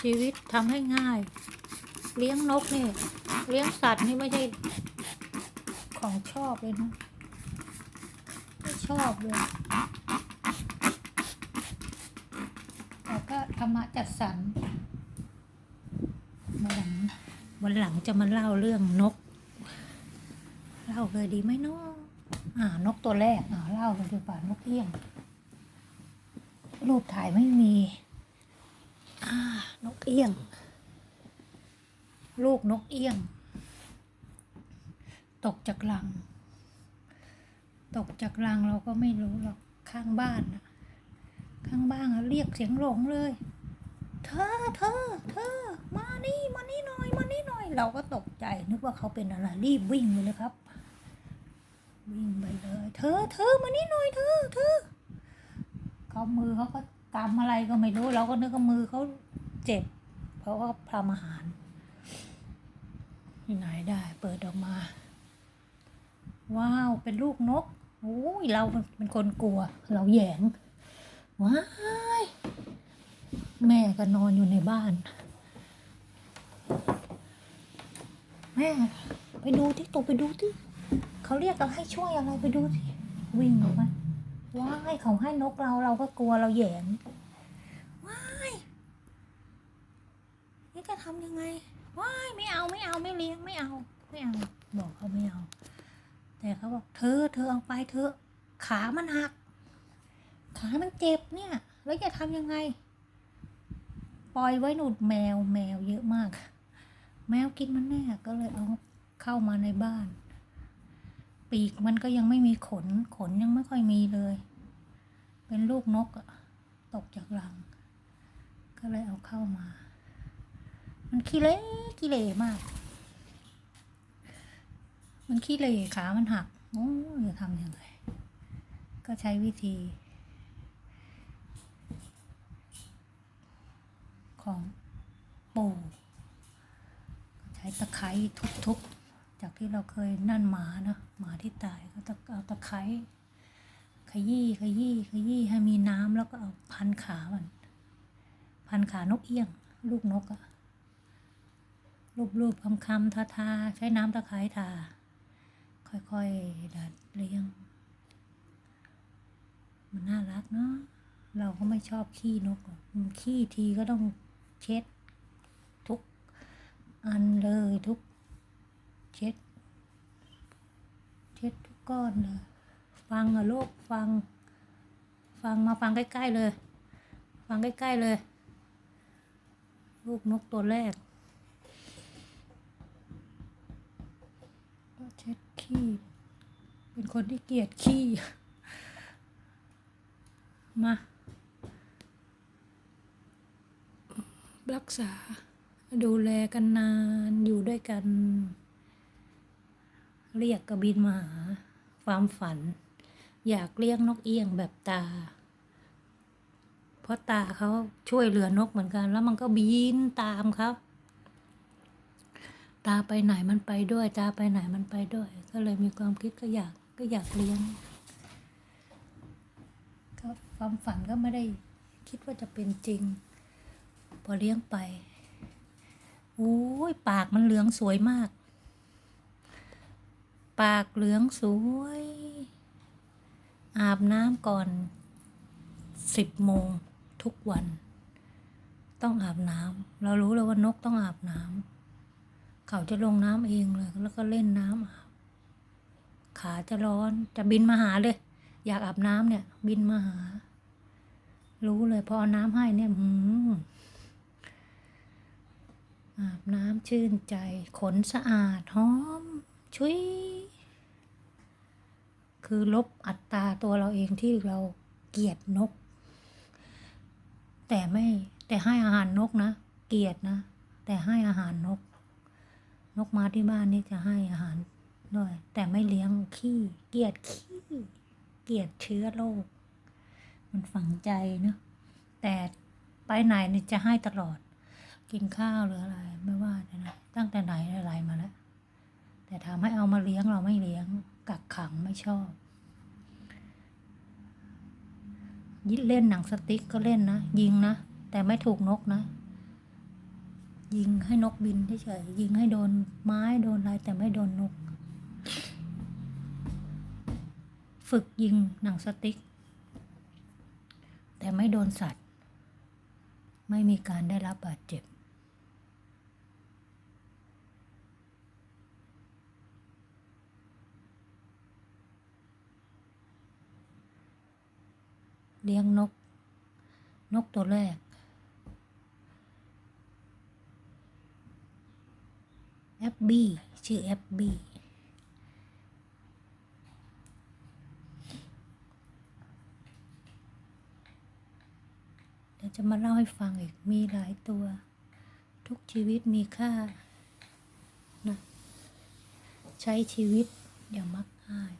ชีวิตทำให้ง่าย เลี้ยงนกนี่ เลี้ยงสัตว์นี่ไม่ใช่ ของชอบเลยนะไม่ชอบเลยแต่ก็ธรรมะจัดสรรวันหลังวันหลังจะมาเล่าเรื่องนก เล่าเลยดีไหมเนาะอ่านกตัวแรกอ่าเล่าเลยดีกว่านกเอี้ยง รูปถ่ายไม่มี นกเอี้ยง ลูกนกเอี้ยง ตกจากรัง ตกจากรังเราก็ไม่รู้หรอกข้างบ้านนะข้างบ้านเรียกเสียงหลงเลย เธอเธอเธอมานี่มานี่หน่อยมานี่หน่อย เราก็ตกใจนึกว่าเขาเป็นอะไรรีบวิ่งไปเลยครับ วิ่งไปเลย เธอเธอมานี่หน่อยเธอเธอเขามือเขาก็ กำอะไรก็ไม่รู้เราก็นึกว่ามือเขาเจ็บ เพราะว่าทำอาหารที่ไหนได้ เปิดออกมา ว้าว เป็นลูกนกโอ้ยเราเป็นคนกลัว เราแยงว้ายแม่ก็นอนอยู่ในบ้าน แม่ ไปดูที่ตกไปดูที่เขาเรียกเราให้ช่วยอะไรไปดูที่วิ่งออกมา ว้ายเขาให้นกเราเราก็กลัวเราแหยงว้ายนี่จะทำยังไงว้ายไม่เอาไม่เอาไม่เลี้ยงไม่เอา ไม่เอา บอกเขาไม่เอา แต่เขาบอกเธอเธอเอาไปเธอขามันหัก ขามันเจ็บเนี่ย แล้วจะทำยังไง ปล่อยไว้หนุดแมวแมวเยอะมาก แมวกินมันแน่ก็เลยเอาเข้ามาในบ้าน ปีกมันก็ยังไม่มีขน ขนยังไม่ค่อยมีเลย เป็นลูกนกอะตกจากรัง ก็เลยเอาเข้ามา มันขี้เละขี้เละมาก มันขี้เละขามันหักโอ้ยจะทำยังไง ก็ใช้วิธี ของปูใช้ตะไคร้ทุบๆ จากที่เราเคยนั่นหมานะหมาที่ตายก็ตะเอาตะไคร้ขยี้ขยี้ขยี้ให้มีน้ำแล้วก็เอาพันขามัน พันขานกเอี้ยง ลูกนกอะรูปๆคำๆทาๆใช้น้ำตะไคร้ทา ค่อยๆดัดเลี้ยง มันน่ารักเนาะเราก็ไม่ชอบขี้นกหรอกมันขี้ทีก็ต้องเช็ด ทุกอันเลยทุก เช็ด เช็ดทุกก้อนเลย ฟังอะลูกฟัง ฟังมาฟังใกล้ ๆ เลย ฟังใกล้ ๆ เลย ลูกนกตัวแรก เช็ดขี้ เป็นคนที่เกลียดขี้ มารักษาดูแลกันนานอยู่ด้วยกัน เรียกกระบินมาหา ความฝัน อยากเลี้ยงนกเอี้ยงแบบตา เพราะตาเขาช่วยเหลือนกเหมือนกัน แล้วมันก็บินตามเขาตาไปไหนมันไปด้วย ตาไปไหนมันไปด้วย ก็เลยมีความคิดก็อยากก็อยากเลี้ยงก็ความฝันก็ไม่ได้คิดว่าจะเป็นจริง พอเลี้ยงไปโอ้ยปากมันเหลืองสวยมาก ปากเหลืองสวย อาบน้ำก่อนสิบโมงทุกวัน ต้องอาบน้ำเรารู้แล้วว่านกต้องอาบน้ำเขาจะลงน้ำเองเลย แล้วก็เล่นน้ำอาบขาจะร้อนจะบินมาหาเลย อยากอาบน้ำเนี่ย บินมาหา รู้เลยพอเอาน้ำให้เนี่ยหืมอาบน้ำชื่นใจ ขนสะอาดหอม ชุย คือลบอัตราตัวเราเองที่เราเกลียดนก แต่ไม่แต่ให้อาหารนกนะ เกลียดนะ แต่ให้อาหารนก นกมาที่บ้านนี่จะให้อาหารด้วย แต่ไม่เลี้ยงขี้เกลียดขี้เกลียดเชื้อโรคมันฝังใจเนอะแต่ไปไหนนี่จะให้ตลอด กินข้าวหรืออะไร ไม่ว่าจะนะตั้งแต่ไหนอะไรมาแล้วแต่ถามให้เอามาเลี้ยงเราไม่เลี้ยง กักขังไม่ชอบยิเล่นหนังสติ๊กก็เล่นนะ ยิงนะ แต่ไม่ถูกนกนะ ยิงให้นกบินเฉยยิงให้โดนไม้โดนอะไรแต่ไม่โดนนก ฝึกยิงหนังสติ๊ก แต่ไม่โดนสัตว์ ไม่มีการได้รับบาดเจ็บ เลี้ยงนก นกตัวแรก แอปบี้ชื่อแอปบี้เดี๋ยวจะมาเล่าให้ฟังอีก มีหลายตัว ทุกชีวิตมีค่านะใช้ชีวิตอย่ามักง่าย